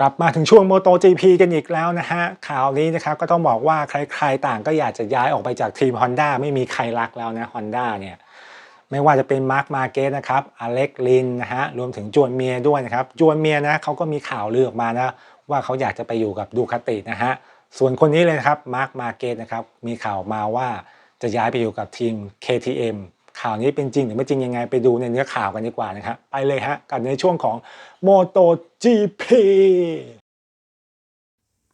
กลับมาถึงช่วง MotoGP กันอีกแล้วนะฮะข่าวนี้นะครับก็ต้องบอกว่าใครๆต่างก็อยากจะย้ายออกไปจากทีม Honda ไม่มีใครรักแล้วนะ Honda เนี่ยไม่ว่าจะเป็นมาร์คมาเกสนะครับอเล็กลินนะฮะรวมถึงจวนเมียด้วยนะครับจวนเมียนะเขาก็มีข่าวลือออกมานะว่าเขาอยากจะไปอยู่กับดูคาตินะฮะส่วนคนนี้เลยครับมาร์คมาเกสนะครับมีข่าวมาว่าจะย้ายไปอยู่กับทีม KTM ข่าวนี้เป็นจริงหรือไม่จริงยังไงไปดูในเนื้อข่าวกันดีกว่านะครับไปเลยฮะกับในช่วงของ MotoGP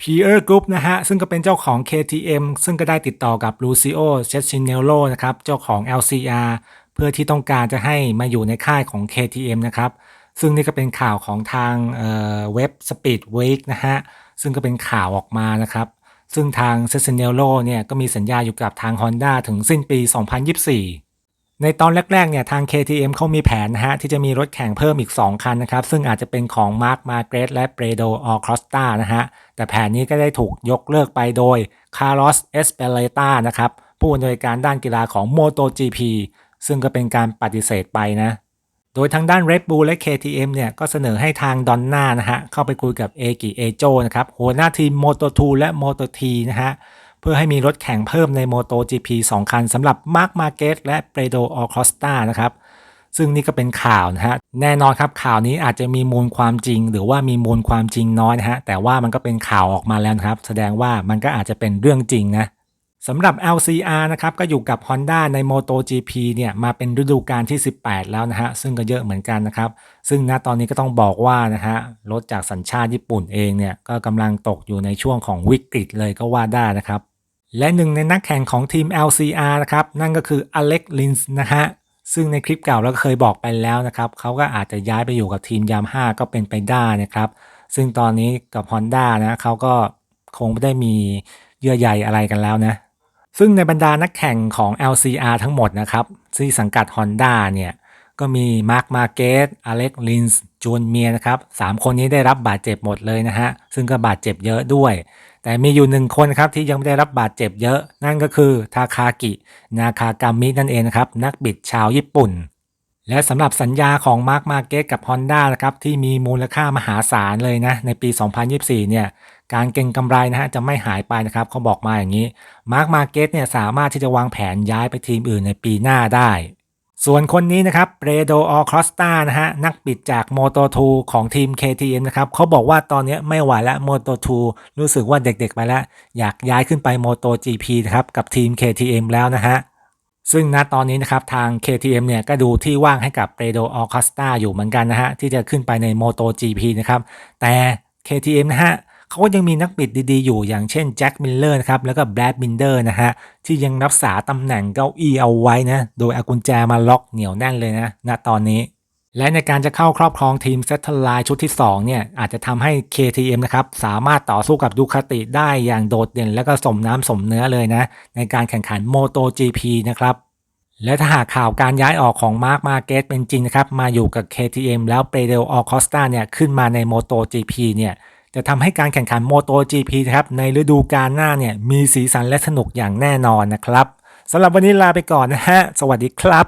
p e r Group นะฮะ ซึ่งก็เป็นเจ้าของ KTM ซึ่งก็ได้ติดต่อกับ Lucio c e s c i n e l l o นะครับ เจ้าของ LCR เพื่อที่ต้องการจะให้มาอยู่ในค่ายของ KTM นะครับ ซึ่งนี่ก็เป็นข่าวของทางเว็บ Speed Week นะฮะ ซึ่งก็เป็นข่าวออกมานะครับ ซึ่งทาง c e s c i n e l l o เนี่ยก็มีสัญญาอยู่กับทาง Honda ถึงสิ้นปี 2024 ในตอนแรกๆเนี่ยทาง KTM เขามีแผนนะฮะที่จะมีรถแข่งเพิ่มอีก 2 คันนะครับ ซึ่งอาจจะเป็นของ Mark Marquez และ Pedro Acosta นะฮะ แต่แผนนี้ก็ได้ถูกยกเลิกไปโดย Carlos Ezpeleta นะครับ ผู้อำนวยการด้านกีฬาของ MotoGP ซึ่งก็เป็นการปฏิเสธไปนะ โดยทางด้าน Red Bull และ KTM เนี่ยก็เสนอให้ทางดอนน่านะฮะเข้าไปคุยกับเอกิเอโจนะครับหัวหน้าทีม Moto2 และ Moto3 นะฮะ เพื่อให้มีรถแข่งเพิ่มใน MotoGP 2 คันสำหรับ Marc Marquez และ Pedro Acosta นะครับซึ่งนี่ก็เป็นข่าวนะฮะแน่นอนครับข่าวนี้อาจจะมีมูลความจริง หรือว่ามีมูลความจริงน้อยนะฮะแต่ว่ามันก็เป็นข่าวออกมาแล้วนะครับ แสดงว่ามันก็อาจจะเป็นเรื่องจริงนะสำหรับ LCR นะครับก็อยู่กับ Honda ใน MotoGP เนี่ยมาเป็นฤดูกาลที่ 18 แล้วนะฮะซึ่งก็เยอะเหมือนกันนะครับ ซึ่งณตอนนี้ก็ต้องบอกว่านะฮะรถจากสัญชาติญี่ปุ่นเองเนี่ยก็กำลังตกอยู่ในช่วงของวิกฤตเลยก็ว่าได้นะครับ และหนึ่งในนักแข่งของทีม LCR นะครับ นั่นก็คืออเล็กลินส์นะฮะ ซึ่งในคลิปเก่าเราเคยบอกไปแล้วนะครับ เขาก็อาจจะย้ายไปอยู่กับทีมยามห้าก็เป็นไปได้นะครับ ซึ่งตอนนี้กับ Honda นะเขาก็คงไม่ได้มีเยื่อใยอะไรกันแล้วนะ ซึ่งในบรรดานักแข่งของ LCR ทั้งหมดนะครับที่สังกัด Honda เนี่ยก็มีมาร์คมาเกสอเล็กลินส์จูนเมียนะครับสามคนนี้ได้รับบาดเจ็บหมดเลยนะฮะ ซึ่งก็บาดเจ็บเยอะด้วย แต่มีอยู่หนึ่งคนครับที่ยังไม่ได้รับบาดเจ็บเยอะ นั่นก็คือทาคากิ นาคากามินั่นเองนะครับ นักบิดชาวญี่ปุ่น และสำหรับสัญญาของมาร์คมาเกตกับ Honda นะครับที่มีมูลค่ามหาศาลเลยนะ ในปี 2024 เนี่ยการเก็งกำไรนะฮะจะไม่หายไปนะครับเขาบอกมาอย่างนี้มาร์คมาเกตเนี่ยสามารถที่จะวางแผนย้ายไปทีมอื่นในปีหน้าได้ ส่วนคนนี้นะครับเรโดออครอสตานะฮะนักบิดจาก Moto2 ของทีม KTM นะครับเขาบอกว่าตอนนี้ไม่ไหวแล้ว Moto2 รู้สึกว่าเด็กๆไปแล้ว อยากย้ายขึ้นไป MotoGP นะครับกับทีม KTM แล้วนะฮะซึ่งณตอนนี้นะครับทาง KTM เนี่ยก็ดูที่ว่างให้กับเรโดออคอสตาอยู่เหมือนกันนะฮะที่จะขึ้นไปใน MotoGP นะครับแต่ KTM นะฮะ เขาก็ยังมีนักบิดดีๆอยู่อย่างเช่นแจ็คมิลเลอร์นะครับแล้วก็แบรดบินเดอร์นะฮะที่ยังรักษาตำแหน่งเก้าอี้เอาไว้นะโดยเอากุญแจมาล็อกเหนียวแน่นเลยนะณตอนนี้ และในการจะเข้าครอบครองทีมเซตทลายชุดที่ 2 เนี่ย อาจจะทำให้ KTM นะครับสามารถต่อสู้กับดูคาติได้อย่างโดดเด่น และก็สมน้ำสมเนื้อเลยนะ ในการแข่งขัน MotoGP นะครับและถ้าหากข่าวการย้ายออกของมาร์คมาเกตเป็นจริงนะครับ มาอยู่กับ KTM แล้วเปเดลออคอสตาเนี่ยขึ้นมาใน MotoGP เนี่ย จะทำให้การแข่งขัน MotoGP นะครับในฤดูกาลหน้าเนี่ยมีสีสันและสนุกอย่างแน่นอนนะครับสำหรับวันนี้ลาไปก่อนนะฮะ สวัสดีครับ